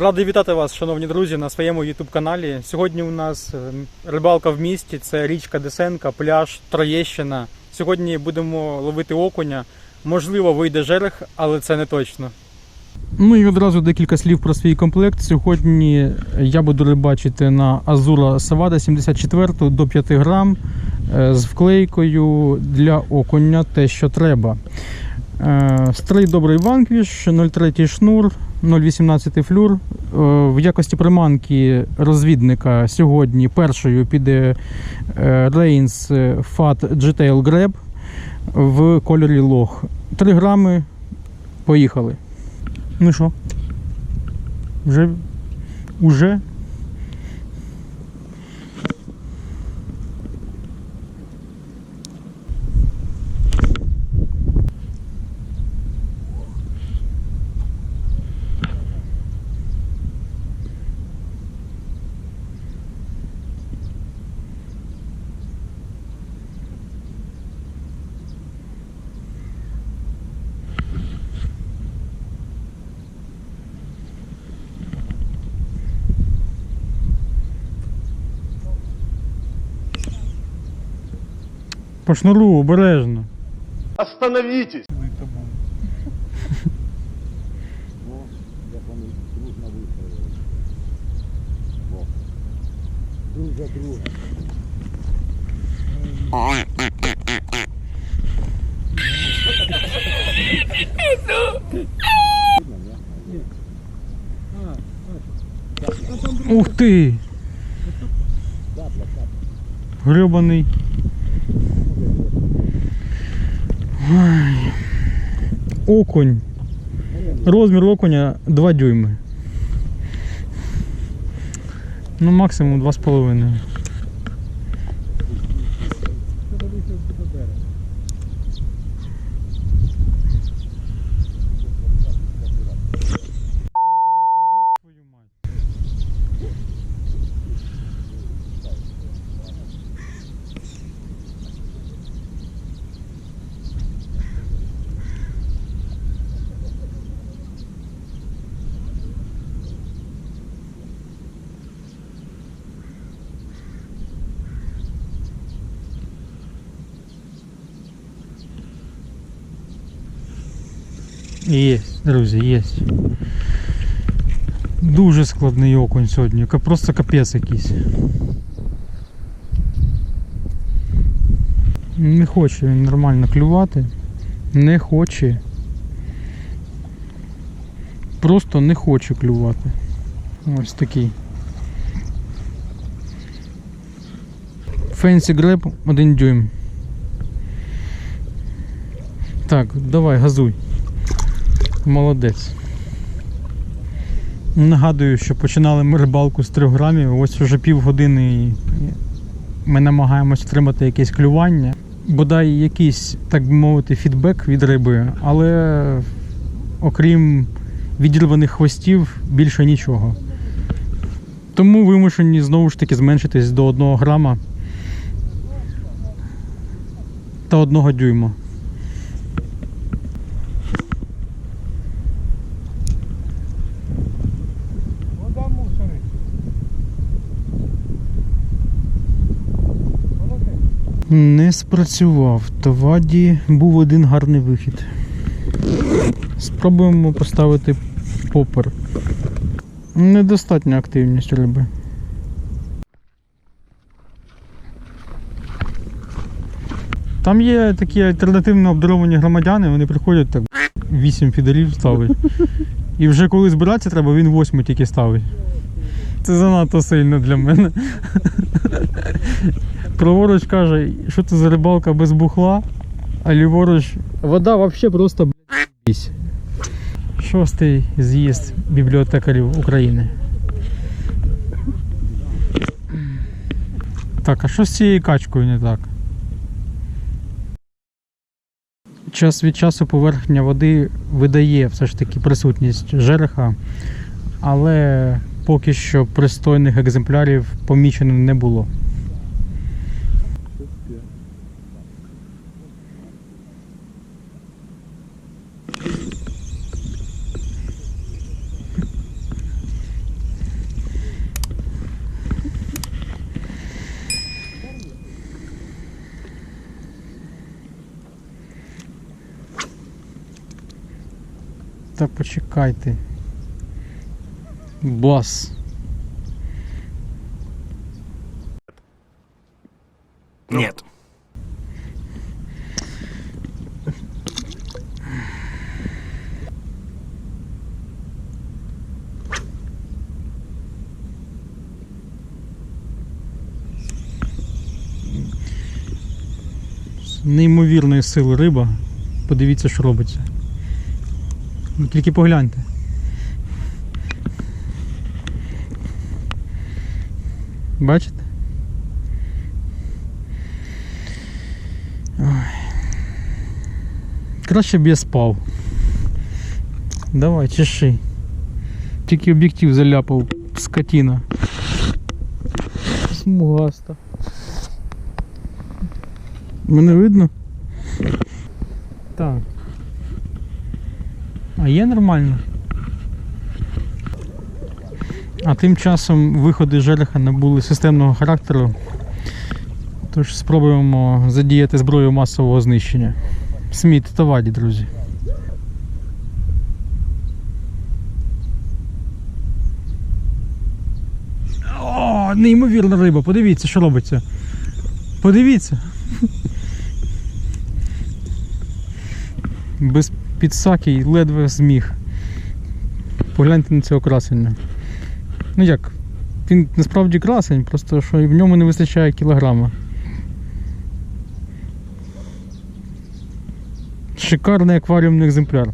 Радий вітати вас, шановні друзі, на своєму youtube каналі. Сьогодні у нас е, рибалка в місті, це річка Десенка, пляж Троєщина. Сьогодні будемо ловити окуня. Можливо, вийде жерех, але це не точно. Ну і одразу декілька слів про свій комплект. Сьогодні я буду рибачити на Азура Савада 74 до 5 грам е, з вклейкою для окуня те, що треба. Е, Стрий добрий ванквіш, 0,3 шнур, 0,18 флюр. Е, В якості приманки розвідника сьогодні першою піде е, Reigns Fat G-Tail Grab в кольорі лох. 3 грами. Поїхали. Ну що? Вже? Уже? По шнуру, обережно. Остановитесь! Ух ти! Гребаний. Окунь. Розмір окуня 2 дюйми. Ну, максимум 2,5. Є, друзі, є. Дуже складний окунь сьогодні, просто капець якийсь. Не хоче він нормально клювати. Не хоче. Просто не хоче клювати. Ось такий. Фенсі греб 1 дюйм. Так, давай, газуй. Молодець. Нагадую, що починали ми рибалку з 3 грамів. Ось вже півгодини і ми намагаємось отримати якесь клювання. Бодай якийсь, так би мовити, фідбек від риби, але окрім відірваних хвостів, більше нічого. Тому вимушені знову ж таки зменшитись до 1 грама та 1 дюйма. Вода мусорить. Не спрацював. То ваді був один гарний вихід. Спробуємо поставити попер. Недостатня активність риби. Там є такі альтернативно обдаровані громадяни, вони приходять так 8 фідерів ставить. І вже коли збиратися треба, він 8 тільки ставить. Це занадто сильно для мене. Праворуч каже, що це за рибалка без бухла, а ліворуч вода взагалі просто блядь. Шостий з'їзд бібліотекарів України. Так, а що з цією качкою не так? Час від часу поверхня води видає все ж таки присутність жереха, але поки що пристойних екземплярів помічено не було. Та почекайте. Бас. Нет. Неймовірної сили риба. Подивіться, що робиться. Ну, Тільки погляньте. Бачите? Ой. Краще б я спав. Давай, чеши. Тільки об'єктив заляпав скотина. Смугаста. Мене видно? Так. А є нормально? А тим часом виходи жереха набули системного характеру. Тож спробуємо задіяти зброю масового знищення. Сміт та ваді, друзі. О, неймовірна риба, подивіться, що робиться. Подивіться. Без підсаки й ледве зміг. Погляньте на цього красення. Ну як? Він насправді красень, просто що і в ньому не вистачає кілограма. Шикарний акваріумний екземпляр.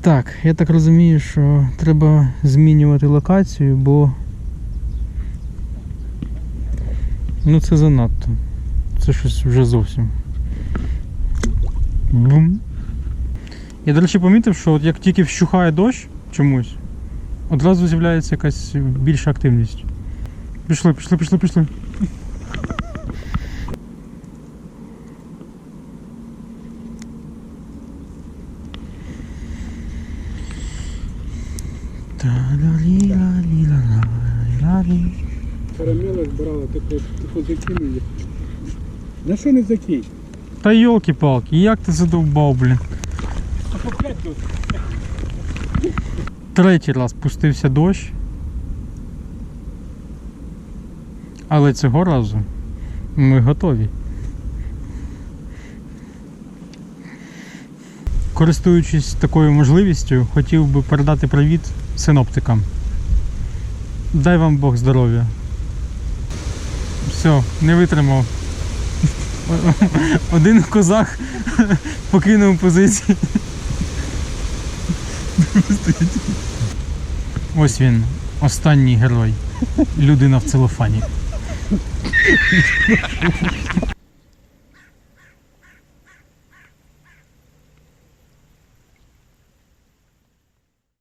Так, я так розумію, що треба змінювати локацію, бо ну це занадто. Це щось вже зовсім. Бум. Я, до речі, помітив, що от як тільки вщухає дощ чомусь, одразу з'являється якась більша активність. Пішли, пішли, пішли, пішли. Та-ла-лі-ла-лі-ла-ла-лі-ла-лі. Карамела збирала, тако, тако закинули. На що не закинь? Та йолки-палки, як ти задовбав, блін. Третій раз пустився дощ. Але цього разу ми готові. Користуючись такою можливістю, хотів би передати привіт синоптикам. Дай вам Бог здоров'я. Все, не витримав. Один козак покинув позиції. Ось він, останній герой. Людина в целофані.